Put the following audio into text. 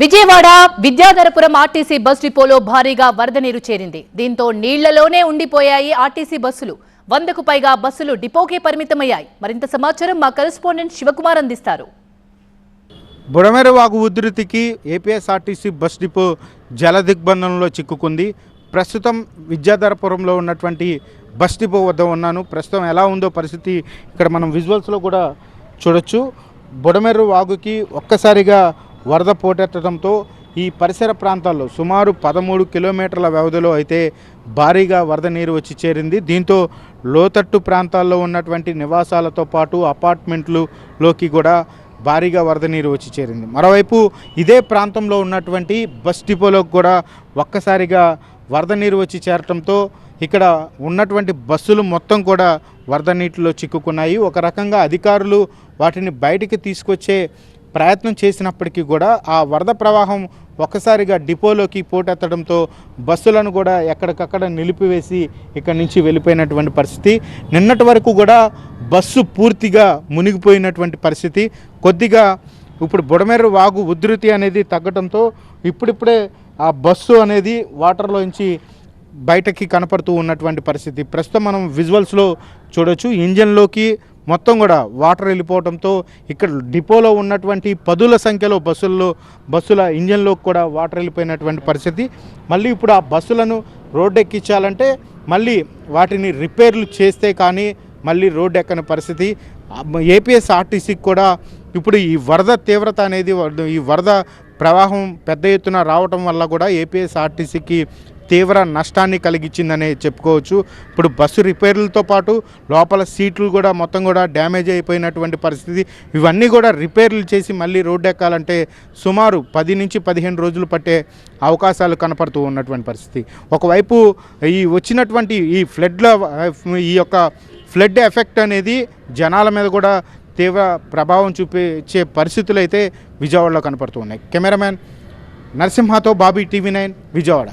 Vijayawada Vidyadharapuram RTC bus డిపోలో భారీగా వరద నీరు చేరింది. దీంతో నీళ్ళలోనే ఉండిపోయాయి ఆర్టీసీ బస్సులు. వందకు పైగా బస్సులు డిపోకే పరిమితమయ్యాయి. మరింత సమాచారం మా కరెస్పాండెంట్ శివకుమార్ అందిస్తారు. బుడమేరవాగు ఉధృతికి ఏపీఎస్ఆర్టీసీ బస్ డిపో జల దిగ్బంధంలో చిక్కుకుంది. ప్రస్తుతం విద్యాధరపురంలో ఉన్నటువంటి బస్ డిపో వద్ద ఉన్నాను. ప్రస్తుతం ఎలా ఉందో పరిస్థితి ఇక్కడ మనం విజువల్స్లో కూడా చూడొచ్చు. బుడమేరు వాగుకి ఒక్కసారిగా వరద పోటెత్తడంతో ఈ పరిసర ప్రాంతాల్లో సుమారు పదమూడు కిలోమీటర్ల వ్యవధిలో అయితే భారీగా వరద నీరు వచ్చి చేరింది. దీంతో లోతట్టు ప్రాంతాల్లో ఉన్నటువంటి నివాసాలతో పాటు అపార్ట్మెంట్లులోకి కూడా భారీగా వరద నీరు వచ్చి చేరింది. మరోవైపు ఇదే ప్రాంతంలో ఉన్నటువంటి బస్ డిపోలోకి కూడా ఒక్కసారిగా వరద నీరు వచ్చి చేరటంతో ఇక్కడ ఉన్నటువంటి బస్సులు మొత్తం కూడా వరద నీటిలో చిక్కుకున్నాయి. ఒక రకంగా అధికారులు వాటిని బయటికి తీసుకొచ్చే ప్రయత్నం చేసినప్పటికీ కూడా ఆ వరద ప్రవాహం ఒక్కసారిగా డిపోలోకి పోటెత్తడంతో బస్సులను కూడా ఎక్కడికక్కడ నిలిపివేసి ఇక్కడి నుంచి వెళ్ళిపోయినటువంటి పరిస్థితి. నిన్నటి వరకు కూడా బస్సు పూర్తిగా మునిగిపోయినటువంటి పరిస్థితి. కొద్దిగా ఇప్పుడు బుడమేరు వాగు ఉధృతి అనేది తగ్గడంతో ఇప్పుడిప్పుడే ఆ బస్సు అనేది వాటర్లోంచి బయటకి కనపడుతూ ఉన్నటువంటి పరిస్థితి. ప్రస్తుతం మనం విజువల్స్లో చూడొచ్చు. ఇంజన్లోకి మొత్తం కూడా వాటర్ వెళ్ళిపోవడంతో ఇక్కడ డిపోలో ఉన్నటువంటి పదుల సంఖ్యలో బస్సుల్లో బస్సుల ఇంజన్లోకి కూడా వాటర్ వెళ్ళిపోయినటువంటి పరిస్థితి. మళ్ళీ ఇప్పుడు ఆ బస్సులను రోడ్డు ఎక్కించాలంటే మళ్ళీ వాటిని రిపేర్లు చేస్తే కానీ మళ్ళీ రోడ్డు ఎక్కని పరిస్థితి ఏపీఎస్ఆర్టీసీకి కూడా ఇప్పుడు ఈ వరద తీవ్రత అనేది ఈ వరద ప్రవాహం పెద్ద ఎత్తున రావటం వల్ల కూడా ఏపీఎస్ఆర్టీసీకి తీవ్ర నష్టాన్ని కలిగించిందనే చెప్పుకోవచ్చు. ఇప్పుడు బస్సు రిపేర్లతో పాటు లోపల సీట్లు కూడా మొత్తం కూడా డ్యామేజ్ అయిపోయినటువంటి పరిస్థితి. ఇవన్నీ కూడా రిపేర్లు చేసి మళ్ళీ రోడ్డు ఎక్కాలంటే సుమారు పది నుంచి పదిహేను రోజులు పట్టే అవకాశాలు కనపడుతూ ఉన్నటువంటి పరిస్థితి. ఒకవైపు ఈ వచ్చినటువంటి ఈ ఫ్లడ్ల ఈ యొక్క ఫ్లడ్ ఎఫెక్ట్ అనేది జనాల మీద కూడా తీవ్ర ప్రభావం చూపించే పరిస్థితులు అయితే విజయవాడలో కనపడుతూ ఉన్నాయి. కెమెరామ్యాన్ నరసింహతో బాబీ టీవీ నైన్ విజయవాడ.